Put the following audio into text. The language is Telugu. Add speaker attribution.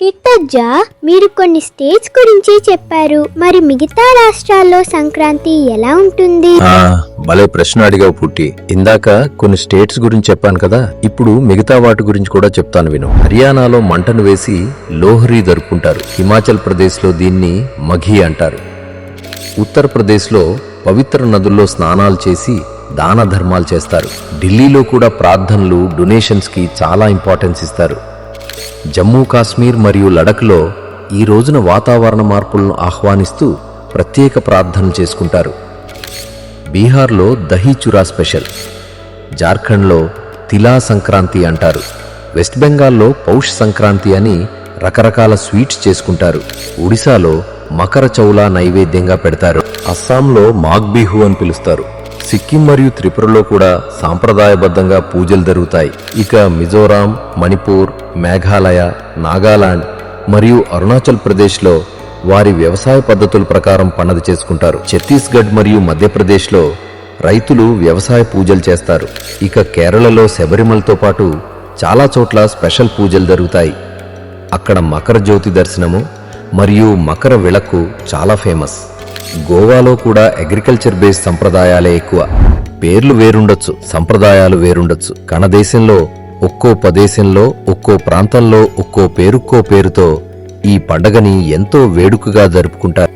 Speaker 1: కిట్టజ్జా మీరు కొన్ని స్టేట్స్ గురించి చెప్పారు. మరి మిగతా రాష్ట్రాల్లో సంక్రాంతి ఎలా ఉంటుంది?
Speaker 2: భలే ప్రశ్న అడిగావు పుట్టి ఇందాక కొన్ని స్టేట్స్ గురించి చెప్పాను కదా ఇప్పుడు మిగతా వాటి గురించి కూడా చెప్తాను విను. హర్యానాలో మంటను వేసి లోహరీ జరుపుకుంటారు. హిమాచల్ ప్రదేశ్లో దీన్ని మఘీ అంటారు. ఉత్తరప్రదేశ్లో పవిత్ర నదుల్లో స్నానాలు చేసి దాన ధర్మాలు చేస్తారు. ఢిల్లీలో కూడా ప్రార్థనలు డొనేషన్స్కి చాలా ఇంపార్టెన్స్ ఇస్తారు. జమ్మూ కాశ్మీర్ మరియు లడఖ్లో ఈ రోజున వాతావరణ మార్పులను ఆహ్వానిస్తూ ప్రత్యేక ప్రార్థనలు చేసుకుంటారు. బీహార్లో దహీచురా స్పెషల్ జార్ఖండ్లో తిలా సంక్రాంతి అంటారు. వెస్ట్ బెంగాల్లో పౌష్ సంక్రాంతి అని రకరకాల స్వీట్స్ చేసుకుంటారు. ఒడిశాలో మకర చౌలా నైవేద్యంగా పెడతారు. అస్సాంలో మాగ్బిహు అని పిలుస్తారు. సిక్కిం మరియు త్రిపురలో కూడా సాంప్రదాయబద్ధంగా పూజలు జరుగుతాయి. ఇక మిజోరాం మణిపూర్ మేఘాలయ నాగాలాండ్ మరియు అరుణాచల్ ప్రదేశ్లో వారి వ్యవసాయ పద్ధతుల ప్రకారం పండగ చేసుకుంటారు. ఛత్తీస్గఢ్ మరియు మధ్యప్రదేశ్లో రైతులు వ్యవసాయ పూజలు చేస్తారు. ఇక కేరళలో శబరిమలతో పాటు చాలా చోట్ల స్పెషల్ పూజలు జరుగుతాయి. అక్కడ మకర జ్యోతి దర్శనము మరియు మకర విళక్కు చాలా ఫేమస్. గోవాలో కూడా అగ్రికల్చర్ బేస్ సంప్రదాయాలే ఎక్కువ. పేర్లు వేరుండొచ్చు సంప్రదాయాలు వేరుండొచ్చు. కన దేశంలో ఒక్కో ప్రదేశంలో ఒక్కో ప్రాంతంలో ఒక్కో పేరుక్కో పేరుతో ఈ పండగని ఎంతో వేడుకగా జరుపుకుంటారు.